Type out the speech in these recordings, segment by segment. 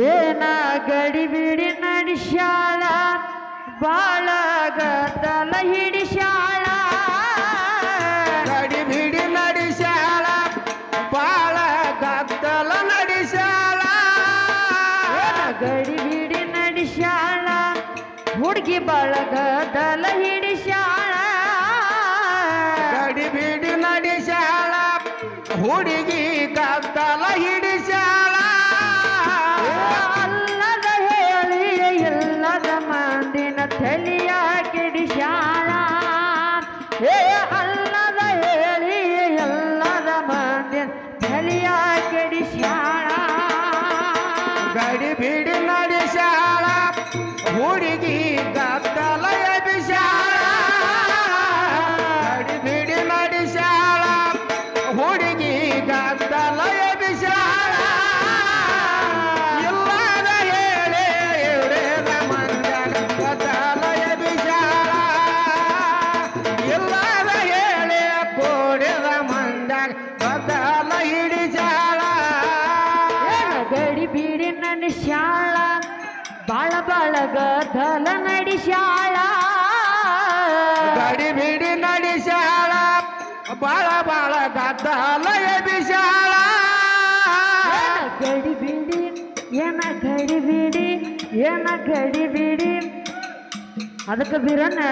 ಏನ ಗಡಿಬಿಡಿ ಬಿಡಿ ನಡಿಸ್ಯಾಳ? ಬಾಳ ಗದ್ದಲ ಹಿಡಿಸ್ಯಾಳ. ಗಡಿಬಿಡಿ ನಡೆಸ್ಯಾಳ ಬಾಳ ಗದ್ದಲ ನಡೆಸ್ಯಾಳ. ಏನ ಗಡಿ ಬಿಡಿ ನಡಿಸ್ಯಾಳ? ಹುಡುಗಿ ಬಾಳ ಗದ್ದಲ ಹಿಡಿಸ್ಯಾಳ. ಗಡಿಬಿಡಿ ನಡೆಸ್ಯಾಳ ಹುಡುಗಿ ಗದ್ದಲ ನಡೆಸ್ಯಾಳ. ಗಡಿ ಬಿಡಿ ನಡೆಸ್ಯಾಳ. ಬಾಳ ಬಾಳ ಗದ್ದಲ ಎಬಿಸ್ಯಾಳ ಗಡಿ ಬಿಡಿ ಏನ ಗಡಿ ಬಿಡಿ ಏನ ಗಡಿ ಬಿಡಿ. ಅದಕ್ಕೆ ಬೀರನ್ನ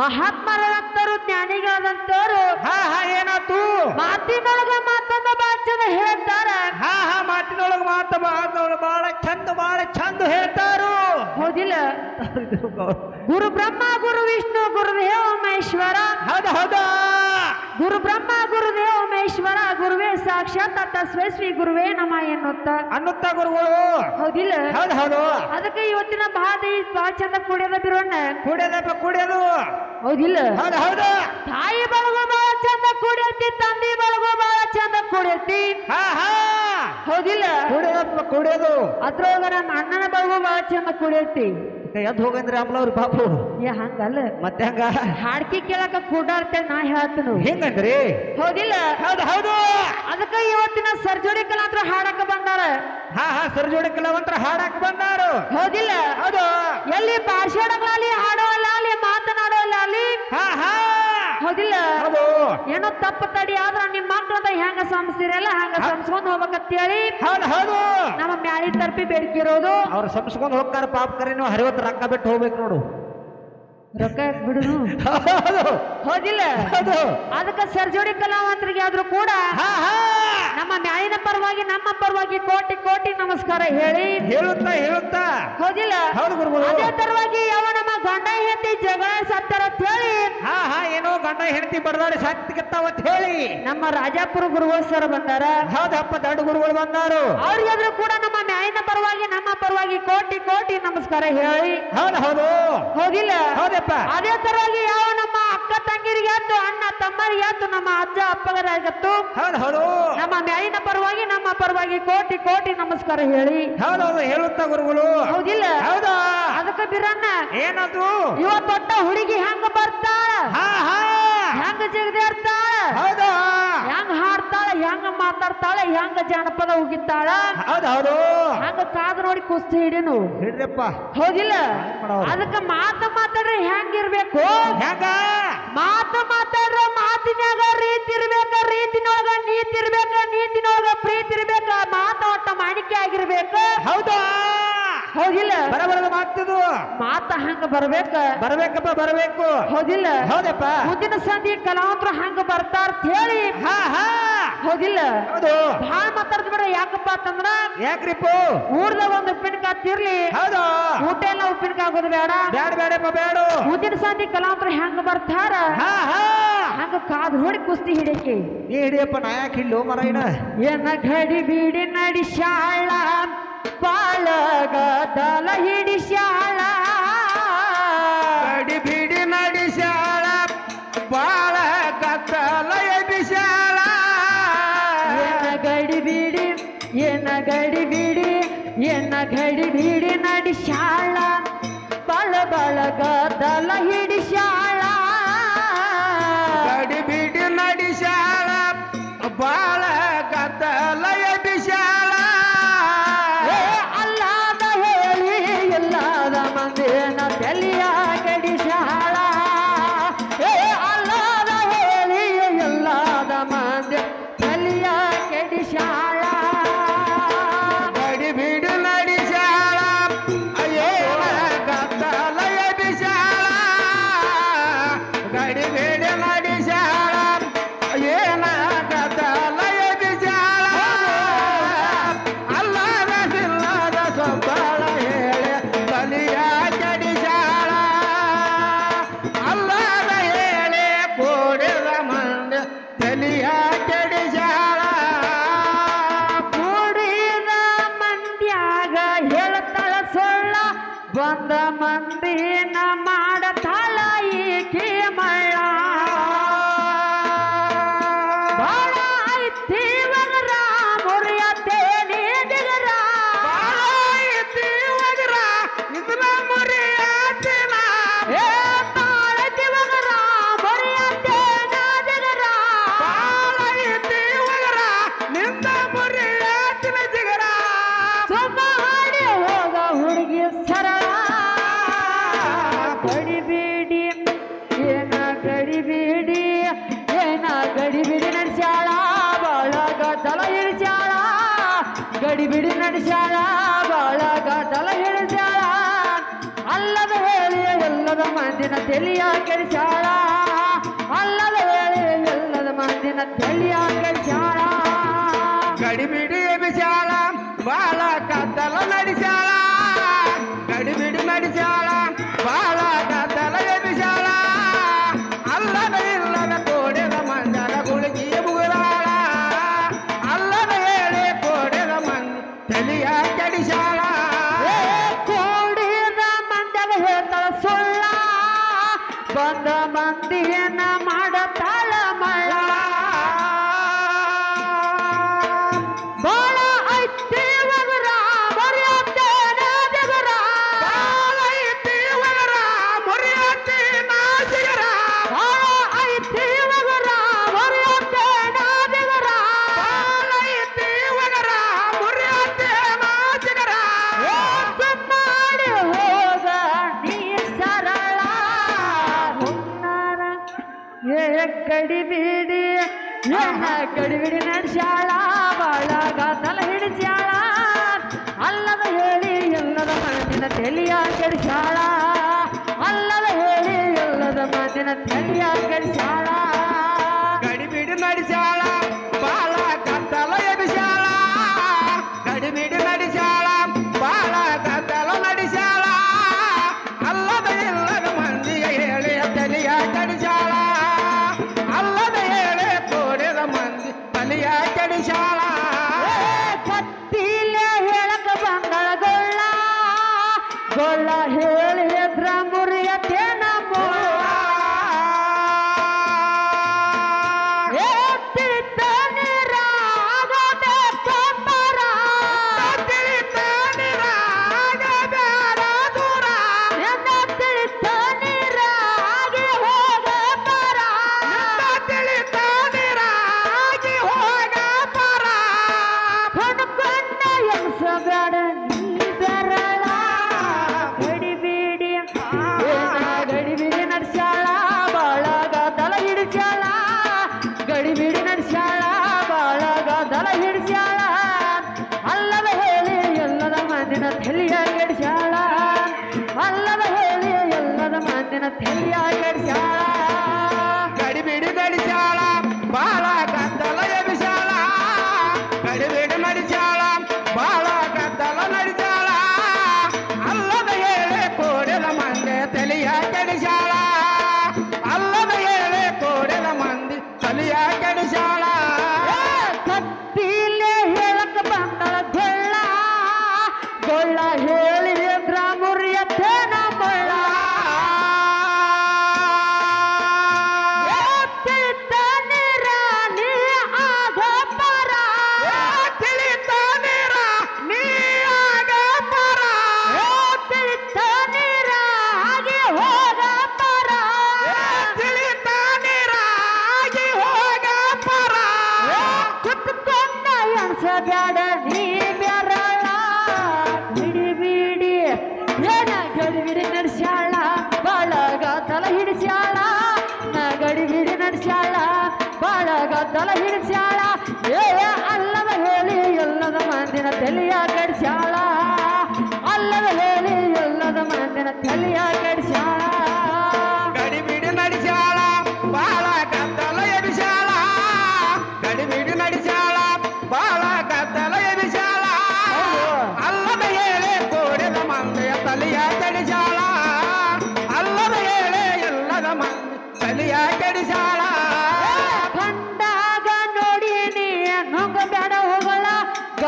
ಮಹಾತ್ಮರಂತರು ಜ್ಞಾನಿಗಳಂತವರು ಹಾ ಹಾ ಏನಾತು ಮಾತಿನೊಳಗ ಮಾತನ್ನ ಬಾಚನ ಹೇಳ್ತಾರ. ಹಾ ಹಾ ಮಾತಿನೊಳಗ ಮಾತ ಮಾತೊಳಗ ಬಹಳ ಚಂದ ಬಹಳ ಚಂದ ಹೇಳ್ತಾರು. ಹೌದಿಲ್ಲ? ಗುರು ಬ್ರಹ್ಮ ಗುರು ವಿಷ್ಣು ಗುರು ದೇವ ಮಹೇಶ್ವರ. ಹೌದ ಹೌದಾ. ಗುರು ಬ್ರಹ್ಮ ಗುರು ದೇವ ಮಹೇಶ್ವರ ಗುರುವೇ ಸಾಕ್ಷಾತ್ ತಸ್ವೇ ಶ್ರೀ ಗುರುವೇ ನಮ ಎನ್ನುತ್ತ. ಅನ್ನುತ್ತ ಗುರುಗಳು. ಹೌದಿಲ್ಲ? ಹೌದು ಹೌದು. ಅದಕ್ಕೆ ಇವತ್ತಿನ ಭಾಳ ಭಾಳ ಚಂದ ಕುಡಿಯೋದ ಬಿರೋಣ ಕುಡಿಯೋದಪ್ಪ ಕುಡಿಯೋದು. ಹೌದಿಲ್ಲ? ಹೌದು ಹೌದು. ತಾಯಿ ಬಳಗು ಬಹಳ ಚಂದ ಕುಡಿಯತಿ ತಂದೆ ಬಳಗು ಬಹಳ ಚಂದ ಕುಡಿಯತಿ. ಹಾ ಹಾ. ಹೌದಿಲ್ಲ ಕುಡಿಯೋದಪ್ಪ ಕುಡಿಯೋದು. ಅದ್ರೊಳಗ ನಮ್ಮ ಅಣ್ಣನ ಬಾಬು ಬಹಳ ಚಂದ ಕುಡಿಯತಿ ಎದ್ದು ಹೋಗಂದ್ರ ಅಮ್ಲವ್ರ ಬಾಪು. ಏ ಹಂಗಲ್ಲ. ಮತ್ತೆ ಹಂಗ? ಹಾಡ್ಕಿ ಕೇಳಕ ಕೂಡಾರ್ತೇನೆ ನಾ ಹೇಳ್ತನು. ಹೆಂಗಂದ್ರಿ? ಹೌದಿಲ್ಲ ಹೌದು ಹೌದು. ಅದಕ್ಕೆ ಇವತ್ತಿನ ಸರ್ಜೋಡಿ ಕಲಾಂತರ ಹಾಡಕ ಬಂದಾರ. ಹಾ ಹಾ ಸರ್ಜೋಡಿ ಕೆಲವಂತರ ಹಾಡಾಕ ಬಂದಾರು. ಹೌದಿಲ್ಲ ಹೌದು. ಎಲ್ಲಿ ಭಾಷಣಗಳಲ್ಲಿ ಹಾಡೋಲ್ಲ ಅಲ್ಲಿ ಹೌದಿಲ್ಲ? ಹೌದು. ಏನೋ ತಪ್ಪು ತಡಿ ಆದ್ರ ನಿಮ್ಮ ಮಕ್ಕಳದ ಹೆಂಗ ಸಂಸ್ತಿರಲ್ಲ ಹಂಗ ಸಂಸ್ಕೊಂಡ್ ಹೋಗ್ಬೇಕಂತೇಳಿ ಹೌದು ಹೌದು. ನಮ್ಮ ಮ್ಯಾಳಿ ತರ್ಪಿ ಬೇಡಿಕಿರೋದು. ಅವ್ರ ಸಂಸ್ಕೊಂಡ್ ಹೋಗ್ತಾರ ಪಾಪ ಕರೆ ನೀವು ಹರಿವತ್ತು ರೊಕ್ಕ ಬಿಟ್ಟು ಹೋಗ್ಬೇಕು ನೋಡು. ರೊಕ್ಕ ಬಿಡುನು ಹೌದು. ಹೌದಿಲ್ಲ? ಅದಕ್ಕೆ ಸರ್ಜೋಡಿ ಕಲಾವಂತರಿಗೆ ಆದ್ರೂ ಕೂಡ ನಮ್ಮ ಮ್ಯಾಲಿನ ಪರವಾಗಿ ನಮ್ಮ ಪರವಾಗಿ ಕೋಟಿ ಕೋಟಿ ನಮಸ್ಕಾರ ಹೇಳಿ. ಹೇಳುತ್ತಾ ಹೇಳುತ್ತಾ. ಹೌದಿಲ್ಲ? ಅದೇ ತರವಾಗಿ ಯಾವ ಗಂಡ ಹೆಂಡತಿ ಜಗಳ ಸತ್ತಾರ ಅಂತ ಹೇಳಿ. ಹಾ ಹಾ ಏನೋ ಗಂಡ ಹೆಂಡತಿ ಬಡದಾಡಿ ಅಂತ ಹೇಳಿ. ನಮ್ಮ ರಾಜಾಪುರ ಗುರುಗಳು ಸರ್ ಬಂದಾರ. ಹೌದಪ್ಪ ದೊಡ್ಡ ಗುರುಗಳು ಬಂದಾರು. ಅವ್ರಿಗಾದ್ರೂ ಕೂಡ ನಮ್ಮ ನ್ಯಾಯದ ಪರವಾಗಿ ನಮ್ಮ ಪರವಾಗಿ ಕೋಟಿ ಕೋಟಿ ನಮಸ್ಕಾರ ಹೇಳಿ. ಹೌದು ಹೌದು. ಹೋಗಿಲ್ಲ ಹೌದಪ್ಪ. ಅದೇ ಪರವಾಗಿ ಯಾವ ನಮ್ಮ ಅಕ್ಕ ತಂಗಿರಿಗೆ ಆಯ್ತು ಅಣ್ಣ ತಮ್ಮರಿಗೆ ಆಯ್ತು ನಮ್ಮ ಅಜ್ಜ ಅಪ್ಪಗರಾಗತ್ತು ಹೌದು ಹೌದು. ನಮ್ಮ ಮ್ಯಾಲಿನ ಪರವಾಗಿ ನಮ್ಮ ಪರವಾಗಿ ಕೋಟಿ ಕೋಟಿ ನಮಸ್ಕಾರ ಹೇಳಿ. ಹೌದು ಹೌದು ಹೇಳುತ್ತಾ ಗುರುಗಳು. ಹೌದಿಲ್ಲ? ಹೌದಾ? ಅದಕ್ಕೆ ಬಿರಣ್ಣ ಏನದು? ಇವ ದೊಡ್ಡ ಹುಡುಗಿ ಹೆಂಗ ಬರ್ತಾಳ? ಹಾ ಹಾ. ಹೆಂಗ ಜಿಗದೇರ್ತಾಳ ಹೌದಾ? ಹೆಂಗ ಮಾತಾಡ್ತಾಳೆ ಹೆಂಗ ಜಾನಪದ ಹೋಗಿತ್ತಾಳ ಹೌದೌದು. ಹೌದು ಹಂಗ ಕಾದ್ ನೋಡಿ ಕುಸ್ತಿ ಹಿಡಿನು. ಹಿಡ್ರಪ್ಪ. ಹೋಗಿಲ್ಲ? ಅದಕ್ಕ ಮಾತು ಮಾತಾಡ್ರಿ ಹೆಂಗಿರ್ಬೇಕು ಹೆಂಗ? ಮಾತ ಮಾತಾಡ್ರ ಮಾತಿನ್ಯಾಗ ರೀತಿ ಇರ್ಬೇಕ ರೀತಿನೊಳಗ ನೀತಿ ಇರ್ಬೇಕ ನೀತಿನೊಳಗ ಪ್ರೀತಿ ಇರ್ಬೇಕ ಮಾತ ಒಟ್ಟ ಮಾಣಿಕೆ ಆಗಿರ್ಬೇಕು. ಹೌದಾ? ಹೌದಿಲ್ಲ. ಬರಬರದ ಮಾತಿದು. ಮಾತ ಹಂಗ ಬರ್ಬೇಕ. ಬರ್ಬೇಕಪ್ಪ ಬರಬೇಕು. ಹೌದಿಲ್ಲ. ಹೌದಪ್ಪ. ಮುಂದಿನ ಸಂಧಿ ಕಲಾವಂತರು ಹಂಗ ಬರ್ತಾರ ಅಂತ ಹೇಳಿ ಹಾ ಹಾ. ಹೌದಿಲ್ಲ. ಹೌದು. ಭಾಳ ಮಾತಾಡ್ತ ಬಿಡ ಯಾಕಪ್ಪ ಅಂತಂದ್ರ? ಯಾಕ್ರಿಪ್ಪ? ಊರ್ದಾಗ ಒಂದು ಉಪ್ಪಿನಕಾಯಿ ತಿರ್ಲಿ. ಹೌದು. ಊಟ ಎಲ್ಲ ಉಪ್ಪಿನಕಾಯಿ ಆಗೋದು ಬೇಡ. ಬ್ಯಾಡ ಬ್ಯಾಡಪ್ಪ ಬೇಡ ಮುಂದಿನ ಸಂಧಿ ಕಲಾವಂತರು ಹೆಂಗ ಬರ್ತಾರ? ಹಾ ಹಾ. ಹಂಗ ಕಾದ್ ಹೊಡಿ ಕುಸ್ತಿ ಹಿಡಿಕೆ ನೀ ಹಿಡಿಯಪ್ಪ ನಾ ಯಾಕೆ ಹಿಡ್ಲು ಮರ ಏನ ಘಡಿ ಬೀಡಿ ನಡಿಸ್ಯಾಳ ಬಾಳಗದಲ ಹಿಡಿಸ್ಯಾಳ ಗಡಿ ಬಿಡಿ ನಡೆಸ್ಯಾಳ ಬಾಳ ಗದ್ದಲ ಎಬಿಸ್ಯಾಳ ಏನ ಗಡಿ ಬೀಡಿ ಏನ ಗಡಿ ಬೀಡಿ ಏನ ಗಡಿ ಬೀಡಿ ನಡಿಸ್ಯಾಳ ಬಾಳ ಬಾಳಗದಲ ಹಿಡಿಸ್ಯಾಳ दुनिया ತೆಲಿಯ ಕೆಡಿಸ್ಯಾಳ? ಅಲ್ಲದ ವೇಳೆ ಎಲ್ಲದ ಮಂದಿನ ತೆಲಿಯ ಕೆಡಿಸ್ಯಾಳ? ಕಡಿಬಿಡಿ ನಡೆಸ್ಯಾಳ ಬಾಳಾಗ ತಲೆ ಹಿಡಿಸ್ಯಾಳ ಅಲ್ಲದ ಹೇಳಿ ಎಲ್ಲದ ಮಾತಿನ ತೆಲಿಯ ಕೆಡಿಸ್ಯಾಳ ಅಲ್ಲದ ಹೇಳಿ ಎಲ್ಲದ ಮಾತಿನ ತೆಲಿಯ ಕೆಡಿಸ್ಯಾಳ ಕಡಿಬಿಡಿ ನಡೆಸ್ಯಾಳ Cho ಕಥೆಯ ಕರ್ಜಾ ಕಡ್ಸ್ಯಾಳ? ಏ ಅಲ್ಲದ ಹೇಳಿ ಎಲ್ಲದ ಮಂದಿನ ತಲಿಯ ಕಡ್ಸ್ಯಾಳ? ಅಲ್ಲದ ಹೇಳಿ ಎಲ್ಲದ ಮಂದಿನ ತಲಿಯ ಕಡ್ಸ್ಯಾಳ?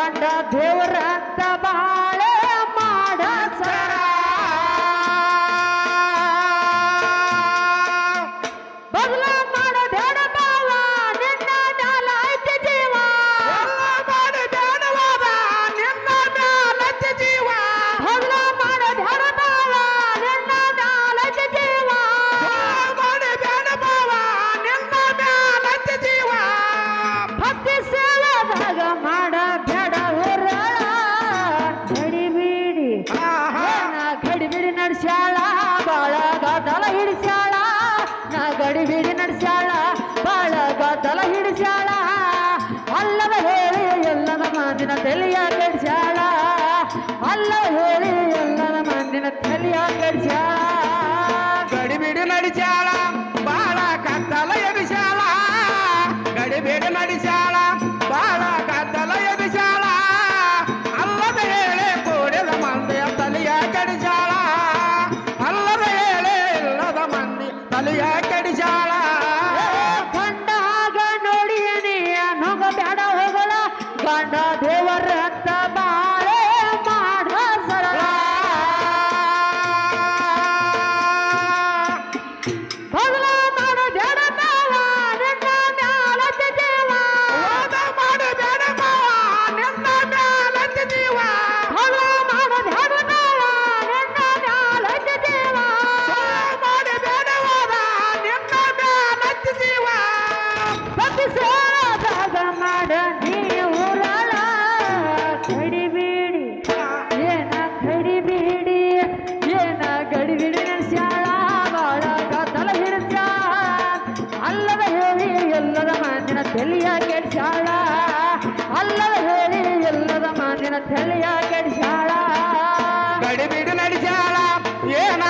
गंड देवराचा बाळ माडाचा ಮಂದಿನ ತಲೆಯ ಕೆಡ್ಸ್ಯಾಳ ಅಲ್ಲ ಹೇಳಿ ಎಲ್ಲರ ಮಂದಿನ ತಲೆಯ ಕೆಡ್ಸ್ಯಾಳ ಗಡಿಬಿಡಿ ನಡಿಸ್ಯಾಳ ಬಾಳ ಕತ್ತಲ ಎಬಿಸಾಳ ಗಡಿಬಿಡಿ ನಡಿಸ್ಯಾಳ ಗಡಿಬಿಡಿ ನಡಿಸ್ಯಾಳ ಏನ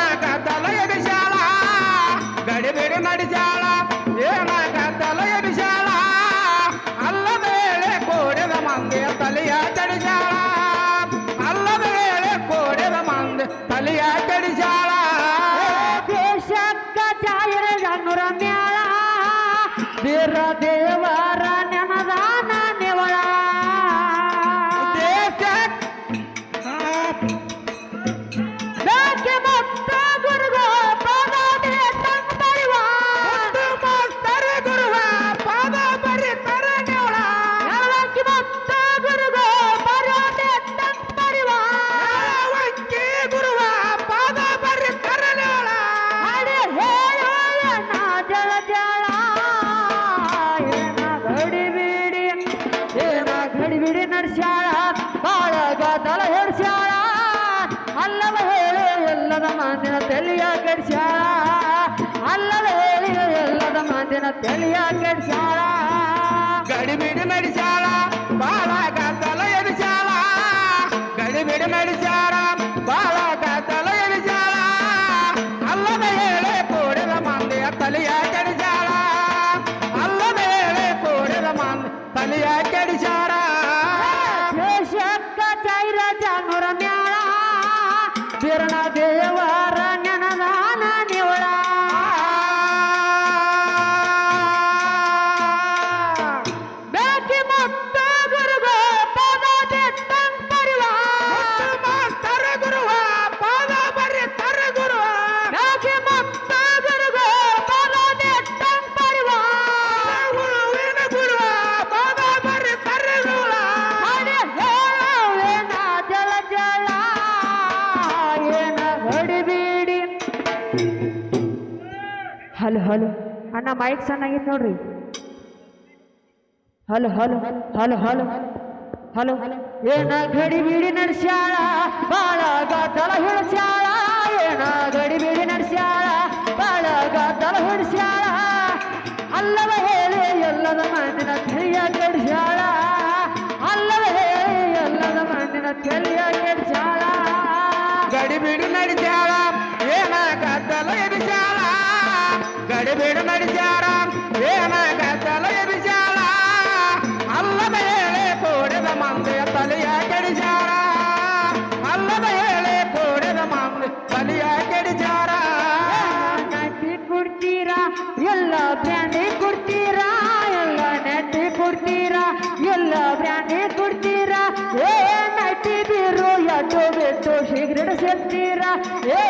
ಎಲ್ಲದ ಮಾತಿನ ತಲೆಯ ಕೆಡ್ಸ್ಯಾಳ ಅಲ್ಲದ ಹೇಳಿ ಎಲ್ಲದ ಮಾತಿನ ತಲೆಯ ಕೆಡ್ಸ್ಯಾಳ ಗಡಿಬಿಡಿ ನಡಿಸಾಳ ಬಾಳ ಗದ್ದಲ ಎನಿಸಾಳ ಗಡಿಬಿಡಿ ನಡಿಸಾಳ ದೇವರ ನೆನದಾನ ಹಲೋ ಹಲೋ. ಅಣ್ಣ ಮೈಕ್ ಸಣ್ಣಾಗಿತ್ತು ನೋಡ್ರಿ. Hello hello. Hello hello. Hello. ಏನ ಗಡಿಬಿಡಿ ನಡ್ಸ್ಯಾಳ? ಬಾಳ ಗಾತಲ ಹಿಡ್ಸ್ಯಾಳ? ಏನ ಗಡಿಬಿಡಿ ನಡ್ಸ್ಯಾಳ? ಬಾಳ ಗಾತಲ ಹಿಡ್ಸ್ಯಾಳ? ಅಲ್ಲವ ಹೇಳಿ ಎಲ್ಲದ ಮಂದಿನ ತಲೆಯ ಕೆಡಿಸ್ಯಾಳ? ಅಲ್ಲವ ಹೇಳಿ ಎಲ್ಲದ ಮಂದಿನ ಕೆಡಿಸ್ಯಾಳ? ಗಡಿ ಗಡಿಬಿಡಿ ನಡಿಸ್ಯಾಳ? ಗಡಿಬಿಡಿ ನಡಿಸ್ಯಾಳ ಏನ ತಲೆಯ ಎಬಿಸಾಳ ಅಲ್ಲದ ಹೇಳೆ ಕೂಡಿದ ಮಂದೆಯ ತಲೆಯ ಕೆಡಿಸಾಳ ಅಲ್ಲದ ಹೇಳೆ ಕೂಡಿದ ಮಂದೆ ತಲೆಯ ಕೆಡಿಸಾಳ ನೆಟ್ಟಿ ಕೊಡ್ತೀರಾ? ಎಲ್ಲ ಬ್ರ್ಯಾಂಡಿ ಕೊಡ್ತೀರಾ? ಎಲ್ಲ ನೆಟ್ಟಿ ಕೊಡ್ತೀರಾ? ಎಲ್ಲ ಬ್ರ್ಯಾಂಡಿ ಕೊಡ್ತೀರಾ? ಏ ನೈಟಿ ಬೀರು ಎರಡು ಬಿಟ್ಟು ಸಿಗರೇಟ್ ಸೇರ್ತೀರಾ ಏ